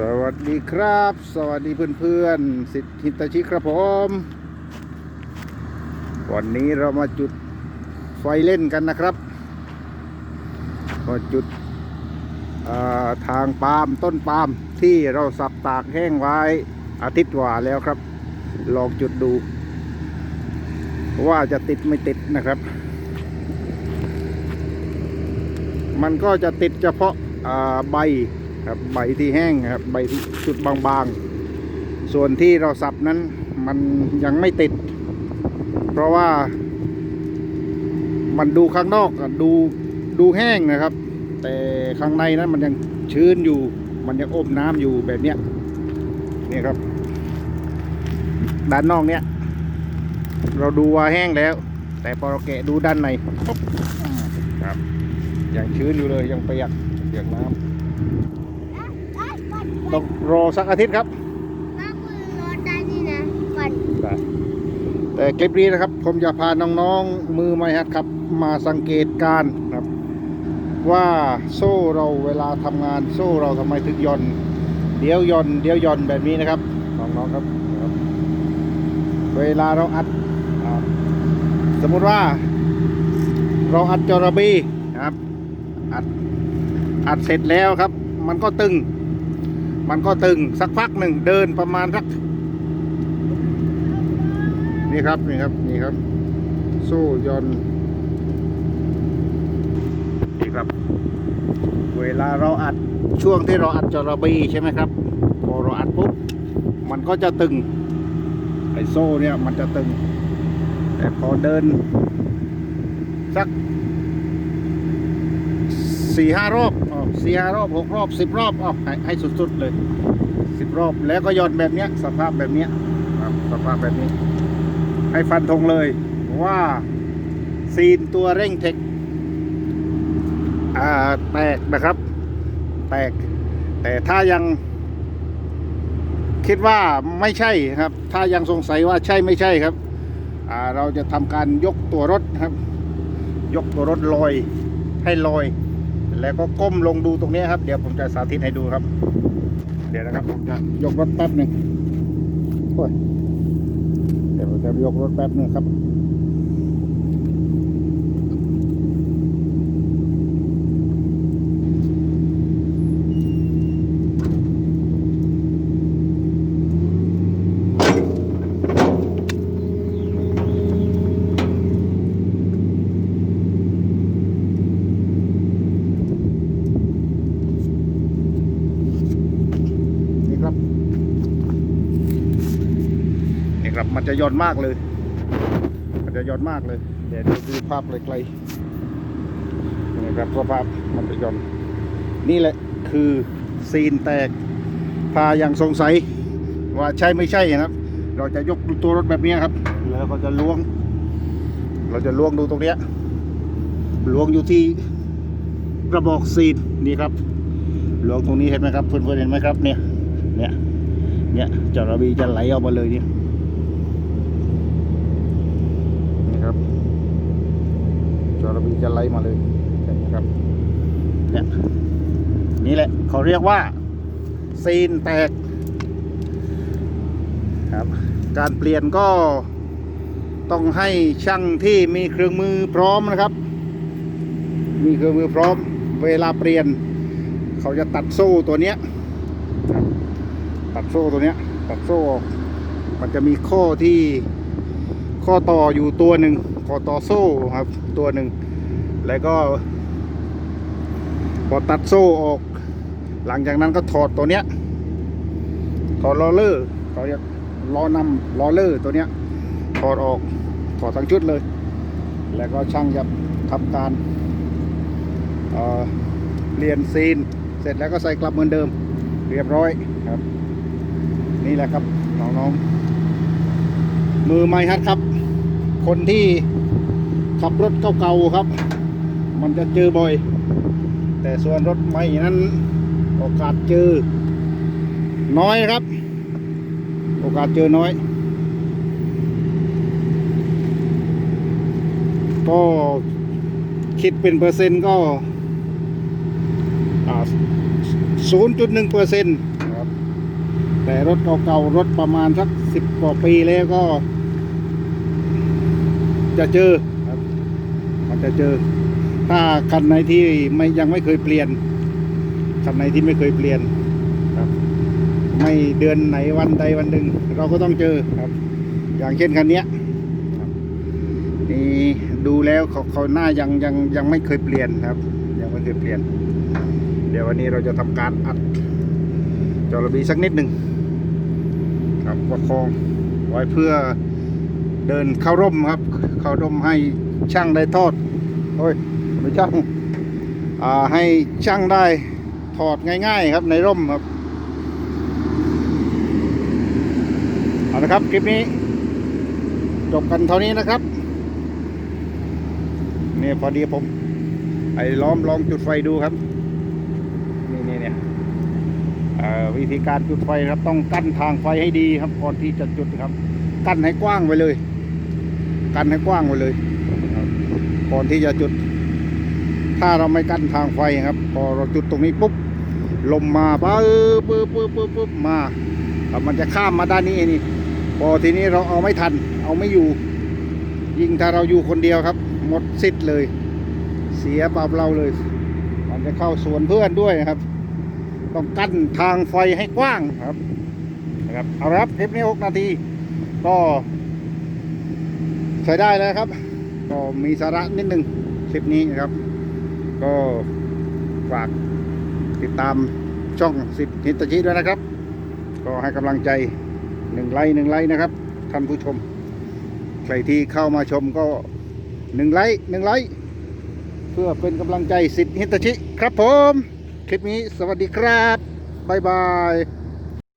สวัสดีครับ สวัสดีเพื่อนๆ สิทธิตาชิครับผม วันนี้เรามาจุดไฟเล่นกันนะครับมาจุดาทางปาล์มต้นปาล์มที่เราสับตากแห้งไว้อาทิตย์กว่าแล้วครับ ลองจุดดู ว่าจะติดไม่ติดนะครับ มันก็จะติดเฉพาะาใบ ครับใบที่แห้งครับใบที่จุดบางๆ ส่วนที่เราสับนั้นมันยังไม่ติด เพราะว่า มันดูข้างนอกดูดูแห้งนะครับ แต่ข้างในนั้นมันยังชื้นอยู่ มันยังอมน้ำอยู่แบบเนี้ยนี่ครับ ด้านนอกเนี้ยเราดูว่าแห้งแล้ว แต่พอเราแกะดูด้านในครับยังชื้นอยู่เลยยังเปียกเปียกน้ำ ต้องรอสักอาทิตย์ครับถ้าคุณรถได้นี่นะก่อนแต่คลิปนี้นะครับ ผมจะพาน้องๆมือไม่หัดครับมาสังเกตการณ์ครับ ว่าโซ่เราเวลาทำงานโซ่เราทำไมถึงหย่อนเดี๋ยวหย่อนเดี๋ยวหย่อนแบบนี้นะครับน้องๆครับครับ เวลาเราอัดอ่าสมมุติว่า เราอัดจอระบีนะครับอัดอัดเสร็จแล้วครับ มันก็ตึง มันก็ตึงสักพักหนึ่งเดินประมาณสัก นี่ครับนี่ครับนี่ครับโซ่ยอนนี่ครับ เวลาเราอัดช่วงที่เราอัดจอระบีใช่ไหมครับ พอเราอัดปุ๊บมันก็จะตึงไอโซ่เนี่ยมันจะตึง แต่พอเดิน สักสี่ห้ารอบ อ๋อสี่ห้ารอบหกรอบสิบรอบออให้ให้สุดๆเลยสิบรอบแล้วก็ย่อนแบบเนี้ย สภาพแบบเนี้ยครับสภาพแบบนี้ ให้ฟันธงเลยว่าซีนตัวเร่งเทคอ่าแตกนะครับ แตก แต่ถ้ายัง คิดว่าไม่ใช่ครับ ถ้ายังสงสัยว่าใช่ไม่ใช่ครับเราจะทำการยกตัวรถครับ ยกตัวรถลอยให้ลอย แล้วก็ก้มลงดูตรงนี้ครับ เดี๋ยวผมจะสาธิตให้ดูครับ เดี๋ยวนะครับผมจะยกรถแป๊บหนึ่งโอ้ยเดี๋ยวผมจะยกรถแป๊บหนึ่งครับ ครับ มันจะย่อนมากเลย มันจะย่อนมากเลยเดี๋ยวดูภาพไกลๆนี่ครับภาพมันจะย่อน นี่แหละคือซีนแตกถ้ายังสงสัย ว่าใช่ไม่ใช่นะครับ เราจะยกดูตัวรถแบบนี้ครับ แล้วก็จะล้วง เราจะล้วงดูตรงเนี้ยล้วงอยู่ที่กระบอกซีนนี่ครับล้วงตรงนี้เห็นไหมครับเพื่อนๆเห็นไหมครับเนี่ยเนี่ยเนี่ยจระบีจะไหลออกมาเลยเนี่ยนี่ ครับจระบีจะไหลมาเลยเนไหมครับเนี่ยนี่แหละเขาเรียกว่า ซีนแตกครับการเปลี่ยนก็ต้องให้ช่างที่มีเครื่องมือพร้อมนะครับ มีเครื่องมือพร้อม เวลาเปลี่ยน เขาจะตัดโซ่ตัวเนี้ยตัดโซ่ตัวเนี้ยตัดโซ่มันจะมีข้อที่ ข้อต่ออยู่ตัวหนึ่งข้อต่อโซ่ครับ ตัวหนึ่ง แล้วก็ พอตัดโซ่ออก หลังจากนั้นก็ถอดตัวเนี้ยถอดล้อเลอร์เขาเรียกล้อนำล้อเลอร์ตัวเนี้ยถอดออกถอดทั้งชุดเลย แล้วก็ช่างจะทำการเอ่อเรียนซีน เสร็จแล้วก็ใส่กลับเหมือนเดิม เรียบร้อยครับ นี่แหละครับน้องๆมือไม้ฮัดครับ คนที่ขับรถเก่าๆครับ มันจะเจอบ่อย แต่ส่วนรถใหม่นั้นโอกาสเจอ น้อยครับ โอกาสเจอน้อย ก็คิดเป็นเปอร์เซ็นต์ก็ศูนย์จุดหนึ่งเปอร์เซ็นต์ครับแต่รถเก่าๆรถประมาณสักสิบกว่าปีแล้วก็ จะเจอครับมันจะเจอ ถ้าคันไหนที่ไม่ยังไม่เคยเปลี่ยนคันไหนที่ไม่เคยเปลี่ยนครับ ไม่เดือนไหนวันใดวันหนึ่งเราก็ต้องเจอครับ อย่างเช่นคันเนี้ยครับนี่ดูแล้วเขาเขาหน้ายังยังยังไม่เคยเปลี่ยนครับ ยังไม่เคยเปลี่ยน เดี๋ยววันนี้เราจะทำการอัดจอระบีสักนิดหนึ่งครับประคองไว้เพื่อเดินเข้าร่มครับเขาร่มให้ช่างได้ทอดโอ้ยไม่ช่างอ่าให้ช่างได้ถอดง่าย ๆ ครับในร่มครับเอาละครับคลิปนี้จบกันเท่านี้นะครับนี่พอดีผมไอ้ล้อมลองจุดไฟดูครับ นี่นี่เนี่ยวิธีการจุดไฟครับ ต้องกั้นทางไฟให้ดีครับก่อนที่จะจุดครับ กั้นให้กว้างไวเลย กั้นให้กว้างไว้เลยครับก่อนที่จะจุด ถ้าเราไม่กั้นทางไฟครับ พอเราจุดตรงนี้ปุ๊บลมมาปั๊บปุ๊บปุ๊บปุ๊บปุ๊บมาครับมันจะข้ามมาด้านนี้นี่ พอทีนี้เราเอาไม่ทัน เอาไม่อยู่ ยิ่งถ้าเราอยู่คนเดียวครับ หมดสิทธิ์เลย เสียเปล่าเราเลย มันจะเข้าสวนเพื่อนด้วยนะครับ ต้องกั้นทางไฟให้กว้างครับนะครับเอาละครับคลิปนี้6นาทีก็ ใช้ได้แล้วครับ ก็มีสาระนิดนึงคลิปนี้นะครับ ก็ฝากติดตามช่องสิบนิตชิด้วยนะครับ ก็ให้กำลังใจหนึ่งไลค์หนึ่งไลค์นะครับท่านผู้ชม ใครที่เข้ามาชมก็หนึ่งไลค์หนึ่งไลค์เพื่อเป็นกำลังใจสิทธิ์ฮิตชิ ครับผม คลิปนี้สวัสดีครับ บ๊ายบาย